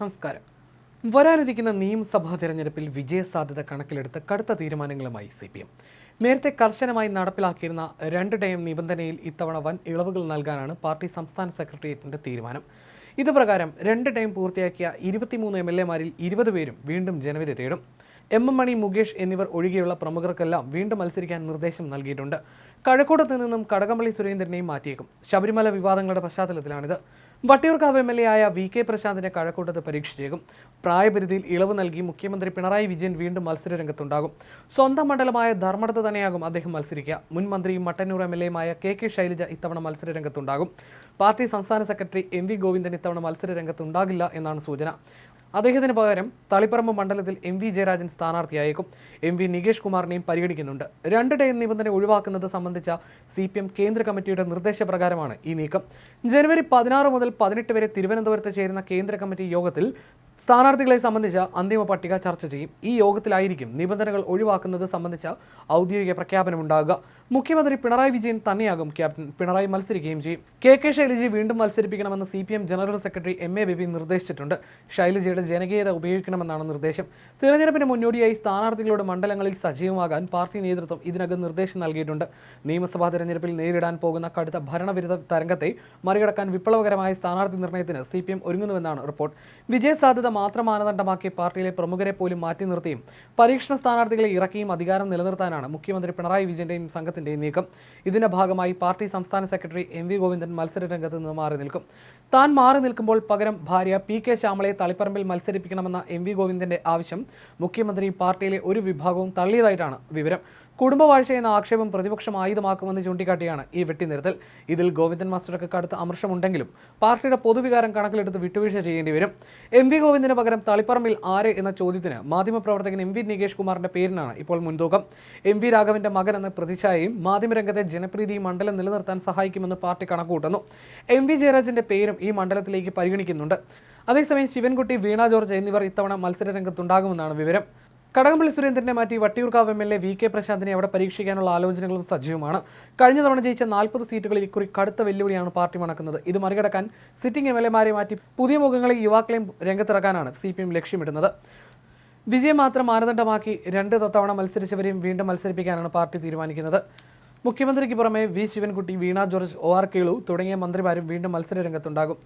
നമസ്കാരം. വരാനിരിക്കുന്ന നിയമസഭാ തിരഞ്ഞെടുപ്പിൽ വിജയസാധ്യത കണക്കിലെടുത്ത് കടുത്ത തീരുമാനങ്ങളുമായി സി പി എം. നേരത്തെ കർശനമായി നടപ്പിലാക്കിയിരുന്ന രണ്ട് ടൈം നിബന്ധനയിൽ ഇത്തവണ വൻ ഇളവുകൾ നൽകാനാണ് പാർട്ടി സംസ്ഥാന സെക്രട്ടേറിയറ്റിന്റെ തീരുമാനം. ഇതുപ്രകാരം രണ്ട് ടൈം പൂർത്തിയാക്കിയ ഇരുപത്തിമൂന്ന് എം എൽ എമാരിൽ ഇരുപത് പേരും വീണ്ടും ജനവിധി തേടും. എം എം മണി മുകേഷ് എന്നിവർ ഒഴികെയുള്ള പ്രമുഖർക്കെല്ലാം വീണ്ടും മത്സരിക്കാൻ നിർദ്ദേശം നൽകിയിട്ടുണ്ട്. കഴക്കൂട്ടത്ത് നിന്നും കടകംപള്ളി സുരേന്ദ്രനെയും മാറ്റിയേക്കും. ശബരിമല വിവാദങ്ങളുടെ പശ്ചാത്തലത്തിലാണിത്. വട്ടിയൂർക്കാവ് എം എൽ എ ആയ വി കെ പ്രശാന്തിനെ കഴക്കൂട്ടത്ത് പരീക്ഷിച്ചേക്കും. പ്രായപരിധിയിൽ ഇളവ് നൽകി മുഖ്യമന്ത്രി പിണറായി വിജയൻ വീണ്ടും മത്സര രംഗത്തുണ്ടാകും സ്വന്തം മണ്ഡലമായ ധർമ്മടത്ത് തന്നെയാകും അദ്ദേഹം മത്സരിക്കുക. മുൻ മന്ത്രിയും മട്ടന്നൂർ എം എൽ എയുമായ കെ കെ ശൈലജ ഇത്തവണ മത്സര രംഗത്തുണ്ടാകും പാർട്ടി സംസ്ഥാന സെക്രട്ടറി എം വി ഗോവിന്ദൻ ഇത്തവണ മത്സര രംഗത്തുണ്ടാകില്ല എന്നാണ് സൂചന. അദ്ദേഹത്തിന് പകരം തളിപ്പറമ്പ് മണ്ഡലത്തിൽ എം വി ജയരാജൻ സ്ഥാനാർത്ഥിയായേക്കും. എം വി നികേഷ് കുമാറിനെയും പരിഗണിക്കുന്നുണ്ട്. രണ്ട് ഡേ നിബന്ധന ഒഴിവാക്കുന്നത് സംബന്ധിച്ച സി പി എം കേന്ദ്ര കമ്മിറ്റിയുടെ നിർദ്ദേശപ്രകാരമാണ് ഈ നീക്കം. ജനുവരി പതിനാറ് മുതൽ പതിനെട്ട് വരെ തിരുവനന്തപുരത്ത് ചേരുന്ന കേന്ദ്ര കമ്മിറ്റി യോഗത്തിൽ സ്ഥാനാർത്ഥികളെ സംബന്ധിച്ച അന്തിമ പട്ടിക ചർച്ച ചെയ്യും. ഈ യോഗത്തിലായിരിക്കും നിബന്ധനകൾ ഒഴിവാക്കുന്നത് സംബന്ധിച്ച ഔദ്യോഗിക പ്രഖ്യാപനമുണ്ടാകുക. മുഖ്യമന്ത്രി പിണറായി വിജയൻ തന്നെയാകും ക്യാപ്റ്റൻ. പിണറായി മത്സരിക്കുകയും ചെയ്യും. കെ കെ ശൈലജയെ വീണ്ടും മത്സരിപ്പിക്കണമെന്ന് C P M general secretary M A Baby നിർദ്ദേശിച്ചിട്ടുണ്ട്. ശൈലജയുടെ ജനകീയത ഉപയോഗിക്കണമെന്നാണ് നിർദ്ദേശം. തിരഞ്ഞെടുപ്പിന് മുന്നോടിയായി സ്ഥാനാർത്ഥികളുടെ മണ്ഡലങ്ങളിൽ സജീവമാകാൻ പാർട്ടി നേതൃത്വം ഇതിനകം നിർദ്ദേശം നൽകിയിട്ടുണ്ട്. നിയമസഭാ തെരഞ്ഞെടുപ്പിൽ നേരിടാൻ പോകുന്ന കടുത്ത ഭരണവിരുദ്ധ തരംഗത്തെ മറികടക്കാൻ വിപ്ലവകരമായ സ്ഥാനാർത്ഥി നിർണയത്തിന് സി പി എം ഒരുങ്ങുന്നുവെന്നാണ് റിപ്പോർട്ട്. വിജയസാധ്യത മാത്രം മാനദണ്ഡമാക്കി പാർട്ടിയിലെ പ്രമുഖരെ പോലും മാറ്റി നിർത്തിയും പരീക്ഷണ സ്ഥാനാർത്ഥികളെ ഇറക്കിയും അധികാരം നിലനിർത്താനാണ് മുഖ്യമന്ത്രി പിണറായി വിജയന്റെയും സംഘത്തിന്റെയും നീക്കം. ഇതിന്റെ ഭാഗമായി പാർട്ടി സംസ്ഥാന സെക്രട്ടറി എം വി ഗോവിന്ദൻ മത്സര രംഗത്ത് നിന്ന് മാറി നിൽക്കും. താൻ മാറി നിൽക്കുമ്പോൾ പകരം ഭാര്യ പി കെ ശ്യാമളയെ തളിപ്പറമ്പിൽ മത്സരിപ്പിക്കണമെന്ന എം വി ഗോവിന്ദന്റെ ആവശ്യം മുഖ്യമന്ത്രി പാർട്ടിയിലെ ഒരു വിഭാഗവും തള്ളിയതായിട്ടാണ് വിവരം. കുടുംബവാഴ്ച എന്ന ആക്ഷേപം പ്രതിപക്ഷം ആയുധമാക്കുമെന്ന് ചൂണ്ടിക്കാട്ടിയാണ് ഈ വെട്ടിനിരുത്തൽ ഇതിൽ ഗോവിന്ദൻ മാസ്റ്റർക്ക് കടുത്ത അമർഷമുണ്ടെങ്കിലും പാർട്ടിയുടെ പൊതുവികാരം കണക്കിലെടുത്ത് വിട്ടുവീഴ്ച ചെയ്യേണ്ടി വരും. എം വി ഗോവിന്ദന് പകരം തളിപ്പറമ്പിൽ ആര് എന്ന ചോദ്യത്തിന് മാധ്യമപ്രവർത്തകൻ എം വി നികേഷ് കുമാറിന്റെ പേരിനാണ് ഇപ്പോൾ മുൻതൂക്കം. എം വി രാഘവന്റെ മകൻ എന്ന പ്രതിച്ഛായയും മാധ്യമരംഗത്തെ ജനപ്രീതിയും മണ്ഡലം നിലനിർത്താൻ സഹായിക്കുമെന്ന് പാർട്ടി കണക്കുകൂട്ടുന്നു. എം വി ജയരാജന്റെ പേരും ഈ മണ്ഡലത്തിലേക്ക് പരിഗണിക്കുന്നുണ്ട്. അതേസമയം ശിവൻകുട്ടി വീണ ജോർജ് എന്നിവർ ഇത്തവണ മത്സര രംഗത്തുണ്ടാകുമെന്നാണ് വിവരം. കടകംപള്ളി സുരേന്ദ്രനെ മാറ്റി Vattiyoorkavu M L A V K പ്രശാന്തിനെ അവിടെ പരീക്ഷിക്കാനുള്ള ആലോചനകളും സജീവമാണ്. കഴിഞ്ഞ തവണ ജയിച്ച നാൽപ്പത് സീറ്റുകളിൽ ഇക്കുറി കടുത്ത വെല്ലുവിളിയാണ് പാർട്ടി മണക്കുന്നത്. ഇത് മറികടക്കാൻ സിറ്റിംഗ് എം എൽ മാറ്റി പുതിയ മുഖങ്ങളെ യുവാക്കളെയും രംഗത്തിറക്കാനാണ് സി പി എം ലക്ഷ്യമിടുന്നത്. വിജയം മാത്രം മാനദണ്ഡമാക്കി രണ്ട് തവണ മത്സരിച്ചവരെയും വീണ്ടും മത്സരിപ്പിക്കാനാണ് പാർട്ടി തീരുമാനിക്കുന്നത്. മുഖ്യമന്ത്രിക്ക് പുറമെ V Sivankutty Veena George O R Kelu തുടങ്ങിയ മന്ത്രിമാരും വീണ്ടും മത്സര രംഗത്തുണ്ടാകും